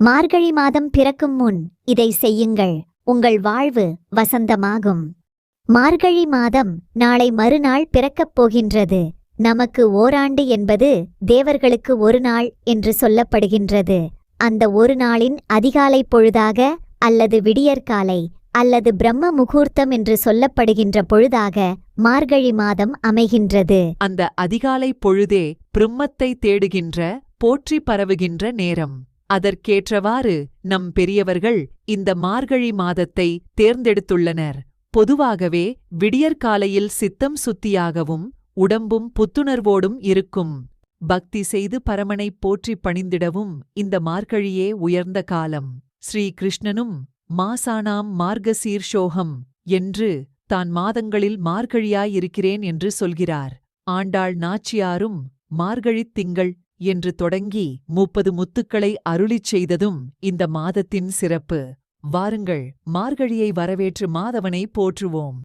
மார்கழி மாதம் பிறக்கும் முன் இதை செய்யுங்கள். உங்கள் வாழ்வு வசந்தமாகும். மார்கழி மாதம் நாளை மறுநாள் பிறக்கப் போகின்றது. நமக்கு ஓராண்டு என்பது தேவர்களுக்கு ஒரு நாள் என்று சொல்லப்படுகின்றது. அந்த ஒரு நாளின் அதிகாலை பொழுதாக அல்லது விடியற்காலை அல்லது பிரம்ம முகூர்த்தம் என்று சொல்லப்படுகின்ற பொழுதாக மார்கழி மாதம் அமைகின்றது. அந்த அதிகாலை பொழுதே பிரம்மத்தை தேடுகின்ற போற்றி பரவுகின்ற நேரம். அதற்கேற்றவாறு நம் பெரியவர்கள் இந்த மார்கழி மாதத்தை தேர்ந்தெடுத்துள்ளனர். பொதுவாகவே விடியற்காலையில் சித்தம் சுத்தியாகவும் உடம்பும் புத்துணர்வோடும் இருக்கும். பக்தி செய்து பரமனைப் போற்றி பணிந்திடவும் இந்த மார்கழியே உயர்ந்த காலம். ஸ்ரீ கிருஷ்ணனும் மாசானாம் மார்கசீர்ஷோகம் என்று தான் மாதங்களில் மார்கழியாயிருக்கிறேன் என்று சொல்கிறார். ஆண்டாள் நாச்சியாரும் மார்கழித் திங்கள் என்று தொடங்கி முப்பது முத்துக்களை அருளிச் செய்ததும் இந்த மாதத்தின் சிறப்பு. வாருங்கள் மார்கழியை வரவேற்று மாதவனை போற்றுவோம்.